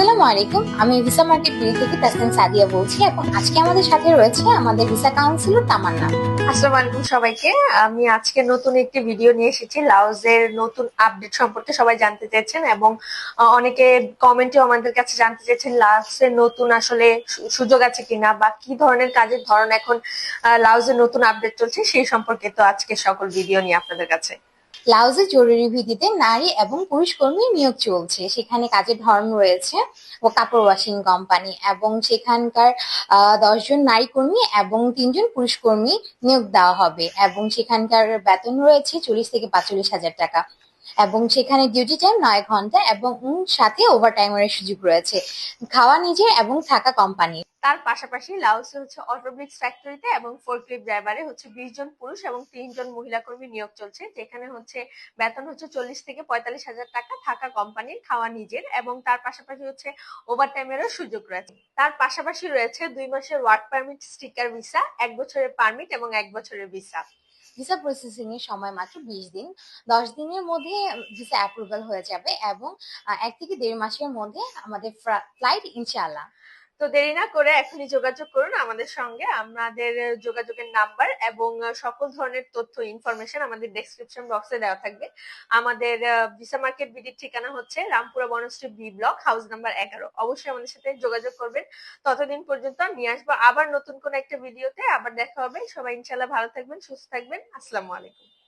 আসসালামু আমি visa market বিল থেকে তাসনিম সাদিয়া বলছি এবং আজকে আমাদের সাথে রয়েছে আমাদের ভিসা কাউন্সিলর তামান্না। আসসালামু আলাইকুম সবাইকে। আমি আজকে নতুন একটি ভিডিও নিয়ে এসেছি লাউজের নতুন আপডেট সম্পর্কে সবাই জানতে চেয়েছেন এবং অনেকে কমেন্টেও আমাদের কাছে জানতে চেয়েছেন লাউজের নতুন আসলে সুযোগ আছে কিনা বা কি ধরনের কাজের ধরন এখন লাউজের নতুন আপডেট চলছে সেই সম্পর্কে তো আজকে সকল ভিডিও নিয়ে আপনাদের কাছে। লাউজে জরুরি ভিত্তিতে নারী এবং পুরুষ কর্মী নিয়োগ চলছে। সেখানে কাজের ধর্ম রয়েছে ও কাপড় ওয়াশিং কোম্পানি এবং সেখানকার দশজন নারী কর্মী এবং তিনজন পুরুষ কর্মী নিয়োগ দেওয়া হবে এবং সেখানকার বেতন রয়েছে চল্লিশ থেকে পাঁচচল্লিশ হাজার টাকা এবং সেখানে ডিউটি টাইম নয় ঘণ্টা এবং সাথে ওভার টাইমের সুযোগ রয়েছে। খাওয়া নিজের এবং থাকা কোম্পানি তার পাশাপাশি লাউসে হচ্ছে অটোব্রিক্স ফ্যাক্টরিতে এবং ফোরক্লিপ ড্রাইভারে হচ্ছে বিশ জন পুরুষ এবং তিনজন মহিলা কর্মী নিয়োগ চলছে, যেখানে হচ্ছে বেতন হচ্ছে চল্লিশ থেকে পঁয়তাল্লিশ হাজার টাকা থাকা কোম্পানির খাওয়া নিজের এবং তার পাশাপাশি হচ্ছে ওভার টাইমেরও সুযোগ রয়েছে। তার পাশাপাশি রয়েছে দুই মাসের ওয়ার্ক পারমিট স্টিকার ভিসা এক বছরের পারমিট এবং এক বছরের ভিসা ভিসা প্রসেসিং এর সময় মাত্র বিশ দিন। দশ দিনের মধ্যে ভিসা অ্যাপ্রুভাল হয়ে যাবে এবং এক থেকে দেড় মাসের মধ্যে আমাদের ফ্লাইট ইনশাআল্লাহ। তো দেরি না করে এখনই যোগাযোগ করুন আমাদের সঙ্গে। আমাদের যোগাযোগের নাম্বার এবং সকল ধরনের তথ্য ইনফরমেশন আমাদের ডেসক্রিপশন বক্সে দেওয়া থাকবে। আমাদের ভিসা মার্কেট বিডির ঠিকানা হচ্ছে Rampura Banasree B block house number এগারো। অবশ্যই আমাদের সাথে যোগাযোগ করবেন। ততদিন পর্যন্ত নিয়ে আসব আবার নতুন কোন একটা ভিডিওতে আবার দেখা হবে। সবাই ইনশাল্লাহ ভালো থাকবেন, সুস্থ থাকবেন। আসসালামু আলাইকুম।